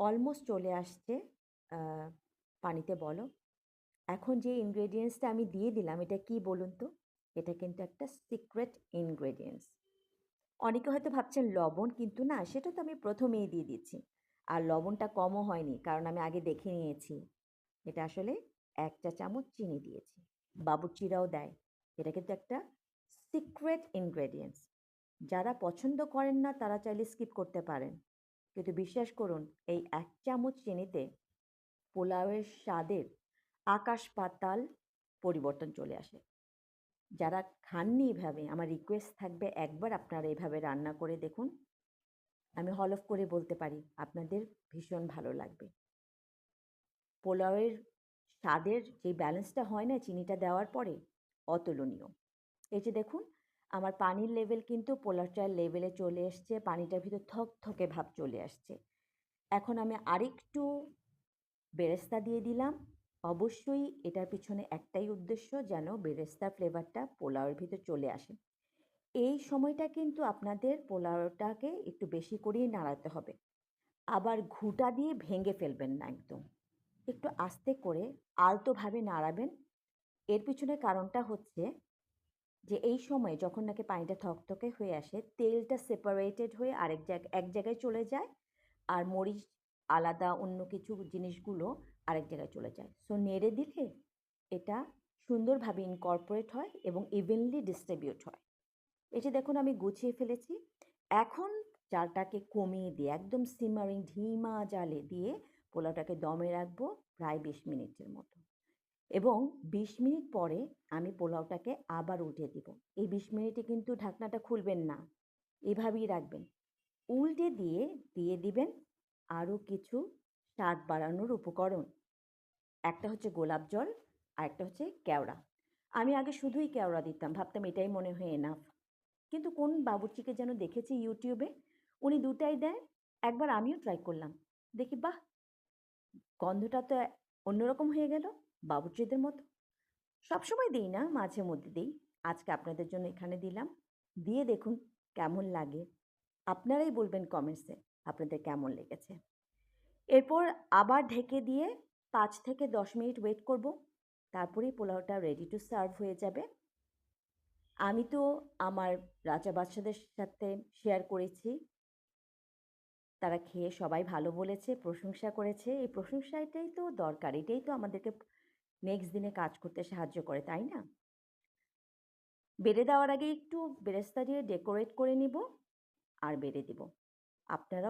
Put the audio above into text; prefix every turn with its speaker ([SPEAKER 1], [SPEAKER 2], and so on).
[SPEAKER 1] Almost চলে আসছে পানিতে বলো। এখন যে ইনগ্রেডিয়েন্টসটা আমি দিয়ে দিলাম, এটা কি বলুন তো? এটা কিন্তু একটা সিক্রেট ইনগ্রেডিয়েন্টস অনেকে হয়তো ভাবছেন লবণ, কিন্তু না, সেটা তো আমি প্রথমেই দিয়ে দিচ্ছি। আর লবণটা কমও হয়নি, কারণ আমি আগে দেখে নিয়েছি। এটা আসলে এক চা চামচ চিনি দিয়েছি। বাবুর্চিরাও দেয়। এটা কিন্তু একটা সিক্রেট ইনগ্রেডিয়েন্টস যারা পছন্দ করেন না, তারা চাইলে স্কিপ করতে পারেন। কিন্তু বিশ্বাস করুন, এই এক চামচ চিনিতে পোলাওয়ের স্বাদের আকাশ পাতাল পরিবর্তন চলে আসে। যারা খাননি এভাবে, আমার রিকোয়েস্ট থাকবে একবার আপনারা এভাবে রান্না করে দেখুন। আমি হলফ করে বলতে পারি, আপনাদের ভীষণ ভালো লাগবে। পোলাওয়ের স্বাদের যে ব্যালেন্সটা হয় না, চিনিটা দেওয়ার পরে, অতুলনীয়। এই যে দেখুন আমার পানির লেভেল কিন্তু পোলাও চায়ের লেভেলে চলে এসছে, পানিটার ভিতর থক থকে ভাব চলে আসছে। এখন আমি আরেকটু বেরেস্তা দিয়ে দিলাম। অবশ্যই এটার পিছনে একটাই উদ্দেশ্য যেন বেরেস্তার ফ্লেভারটা পোলাওয়ের ভিতর চলে আসে। এই সময়টা কিন্তু আপনাদের পোলাওটাকে একটু বেশি করেই নাড়াতে হবে। আবার ঘুটা দিয়ে ভেঙে ফেলবেন না একদম। একটু আস্তে করে আলতোভাবে নাড়াবেন। এর পিছনে কারণটা হচ্ছে যে এই সময় যখন নাকি পানিটা থকথকে হয়ে আসে, তেলটা সেপারেটেড হয়ে আরেক জায়গায় এক জায়গায় চলে যায় আর মরিচ, আলাদা অন্য কিছু জিনিসগুলো আরেক জায়গায় চলে যায়। সো নেড়ে দিলে এটা সুন্দরভাবে ইনকর্পোরেট হয় এবং ইভেনলি ডিস্ট্রিবিউট হয়। যে দেখুন, আমি গুছিয়ে ফেলেছি। এখন জালটাকে কমিয়ে দিয়ে, একদম সিমারিং ধিমা জালে দিয়ে পোলাওটাকে দমে রাখব প্রায় বিশ মিনিটের মতো। এবং বিশ মিনিট পরে আমি পোলাওটাকে আবার উল্টে দিব। এই বিশ মিনিটে কিন্তু ঢাকনাটা খুলবেন না, এভাবেই রাখবেন। উল্টে দিয়ে দিয়ে দিবেন আরও কিছু স্বাদ বাড়ানোর উপকরণ। একটা হচ্ছে গোলাপ জল আর একটা হচ্ছে কেওড়া। আমি আগে শুধুই কেওড়া দিতাম, ভাবতাম এটাই মনে হয় এনাফ কিন্তু কোন বাবুর্চিকে যেন দেখেছি ইউটিউবে, উনি দুটাই দেয়, একবার আমিও ট্রাই করলাম। দেখি, বাহ! গন্ধটা তো অন্যরকম হয়ে গেল। বাবুর্চিদের মতো। সবসময় দিই না মাঝে মধ্যে দিই। আজকে আপনাদের জন্য এখানে দিলাম। দিয়ে দেখুন কেমন লাগে। আপনারাই বলবেন কমেন্টসে আপনাদের কেমন লেগেছে। এরপর আবার ঢেকে দিয়ে পাঁচ থেকে দশ মিনিট ওয়েট করব। তারপরেই পোলাওটা রেডি টু সার্ভ হয়ে যাবে। আমি তো আমার রাজা বাচ্চাদের সাথে শেয়ার করেছি। তারা খেয়ে সবাই ভালো বলেছে, প্রশংসা করেছে। এই প্রশংসাটাই তো দরকার। এটাই তো আমাদেরকে নেক্সট দিনে কাজ করতে সাহায্য করে, তাই না? বেড়ে দেওয়ার আগে একটু বেরেস্তা দিয়ে ডেকোরেট করে নিব আর বেড়ে দিব। আপনারাও